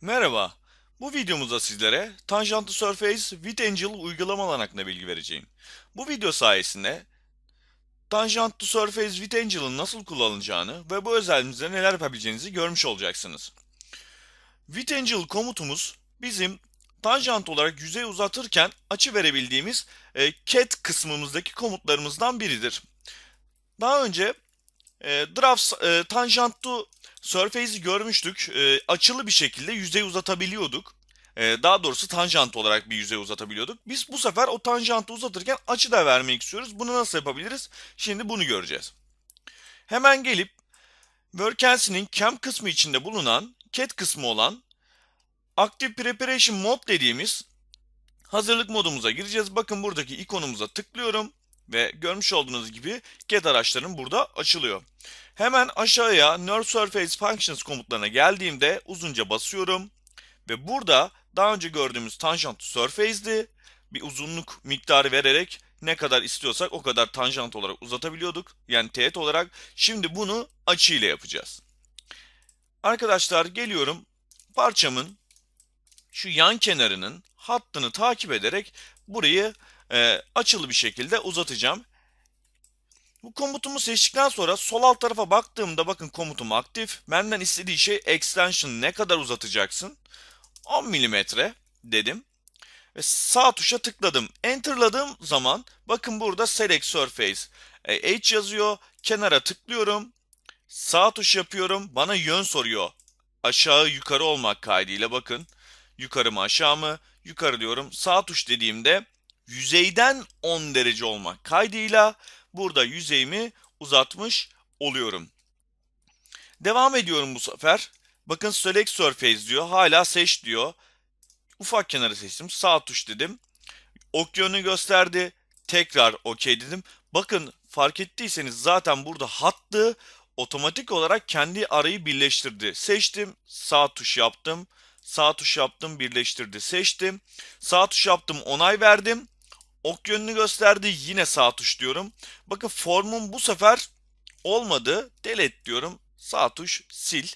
Merhaba. Bu videomuzda sizlere Tangent to Surface with Angel uygulamalar hakkında bilgi vereceğim. Bu video sayesinde Tangent to Surface with Angel'ın nasıl kullanılacağını ve bu özelliğimizde neler yapabileceğinizi görmüş olacaksınız. With Angel komutumuz bizim tanjant olarak yüzey uzatırken açı verebildiğimiz e, cat kısmımızdaki komutlarımızdan biridir. Daha önce e, Draft e, Tangent to Surface'i görmüştük. E, açılı bir şekilde yüzey uzatabiliyorduk. E, daha doğrusu tanjant olarak bir yüzey uzatabiliyorduk. Biz bu sefer o tanjantı uzatırken açı da vermek istiyoruz. Bunu nasıl yapabiliriz? Şimdi bunu göreceğiz. Hemen gelip Workens'in cam kısmı içinde bulunan cat kısmı olan Active Preparation Mode dediğimiz hazırlık modumuza gireceğiz. Bakın buradaki ikonumuza tıklıyorum ve görmüş olduğunuz gibi get araçlarım burada açılıyor. Hemen aşağıya Nerve Surface Functions komutlarına geldiğimde uzunca basıyorum ve burada daha önce gördüğümüz tangent to surface'di. Bir uzunluk miktarı vererek ne kadar istiyorsak o kadar tanjant olarak uzatabiliyorduk. Yani teğet olarak. Şimdi bunu açı ile yapacağız. Arkadaşlar geliyorum parçamın şu yan kenarının hattını takip ederek burayı e, açılı bir şekilde uzatacağım. Bu komutumu seçtikten sonra sol alt tarafa baktığımda bakın komutum aktif. Benden istediği şey extension ne kadar uzatacaksın? 10 mm dedim. Ve sağ tuşa tıkladım. Enter'ladığım zaman bakın burada select surface. E, H yazıyor. Kenara tıklıyorum. Sağ tuş yapıyorum. Bana yön soruyor. Aşağı yukarı olmak kaydıyla bakın. Yukarı mı aşağı mı? Yukarı diyorum. Sağ tuş dediğimde yüzeyden 10 derece olmak kaydıyla burada yüzeyimi uzatmış oluyorum. Devam ediyorum bu sefer. Bakın select surface diyor. Hala seç diyor. Ufak kenarı seçtim. Sağ tuş dedim. Ok yönünü gösterdi. Tekrar OK dedim. Bakın fark ettiyseniz zaten burada hattı otomatik olarak kendi arayı birleştirdi. Seçtim. Sağ tuş yaptım. Sağ tuş yaptım. Birleştirdi. Seçtim. Sağ tuş yaptım. Onay verdim. Ok yönünü gösterdi. Yine sağ tuş diyorum. Bakın formum bu sefer olmadı. Delete diyorum. Sağ tuş sil.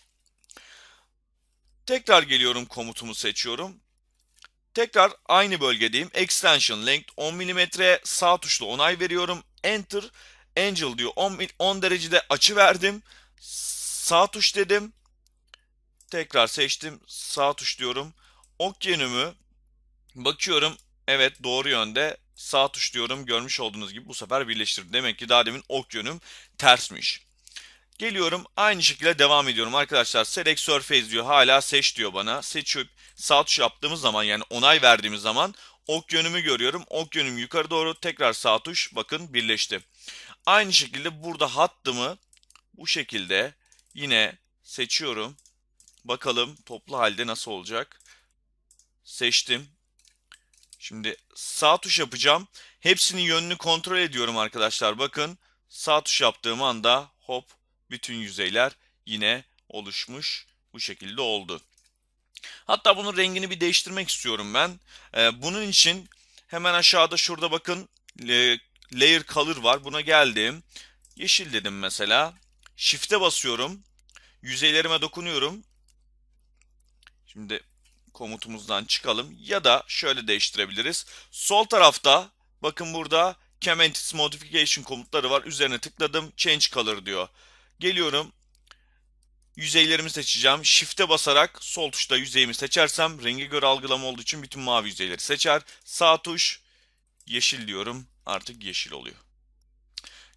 Tekrar geliyorum komutumu seçiyorum. Tekrar aynı bölgedeyim. Extension length 10 mm sağ tuşla onay veriyorum. Enter Angel diyor 10, 10 derecede açı verdim. Sağ tuş dedim. Tekrar seçtim. Sağ tuş diyorum. Ok yönümü bakıyorum. Evet doğru yönde. Sağ tuş diyorum. Görmüş olduğunuz gibi bu sefer birleştirdim. Demek ki daha demin ok yönüm tersmiş. Geliyorum aynı şekilde devam ediyorum arkadaşlar. Select Surface diyor hala seç diyor bana. Seçip sağ tuş yaptığımız zaman yani onay verdiğimiz zaman ok yönümü görüyorum. Ok yönüm yukarı doğru tekrar sağ tuş bakın birleşti. Aynı şekilde burada hattımı bu şekilde yine seçiyorum. Bakalım toplu halde nasıl olacak. Seçtim. Şimdi sağ tuş yapacağım. Hepsinin yönünü kontrol ediyorum arkadaşlar. Bakın sağ tuş yaptığım anda hop bütün yüzeyler yine oluşmuş. Bu şekilde oldu. Hatta bunun rengini bir değiştirmek istiyorum ben. Ee, bunun için hemen aşağıda şurada bakın layer color var. Buna geldim. Yeşil dedim mesela. Shift'e basıyorum. Yüzeylerime dokunuyorum. Şimdi komutumuzdan çıkalım. Ya da şöyle değiştirebiliriz. Sol tarafta bakın burada Entity Modification komutları var. Üzerine tıkladım. Change Color diyor. Geliyorum. Yüzeylerimi seçeceğim. Shift'e basarak sol tuşta yüzeyimi seçersem renge göre algılama olduğu için bütün mavi yüzeyleri seçer. Sağ tuş yeşil diyorum. Artık yeşil oluyor.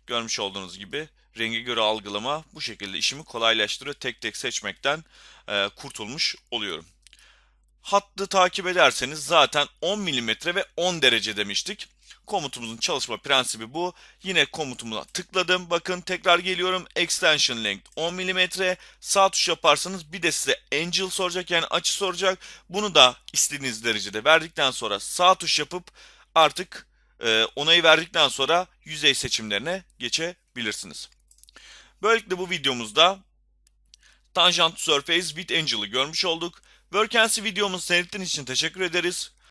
Görmüş olduğunuz gibi renge göre algılama bu şekilde işimi kolaylaştırıyor. Tek tek seçmekten e, kurtulmuş oluyorum. Hattı takip ederseniz zaten 10 mm ve 10 derece demiştik. Komutumuzun çalışma prensibi bu. Yine komutuma tıkladım. Bakın tekrar geliyorum. Extension length 10 mm. Sağ tuş yaparsanız bir de size angel soracak yani açı soracak. Bunu da istediğiniz derecede verdikten sonra sağ tuş yapıp artık e, onayı verdikten sonra yüzey seçimlerine geçebilirsiniz. Böylelikle bu videomuzda Tangent Surface with Angel'ı görmüş olduk. Workens'i videomuzu seyrettiğiniz için teşekkür ederiz.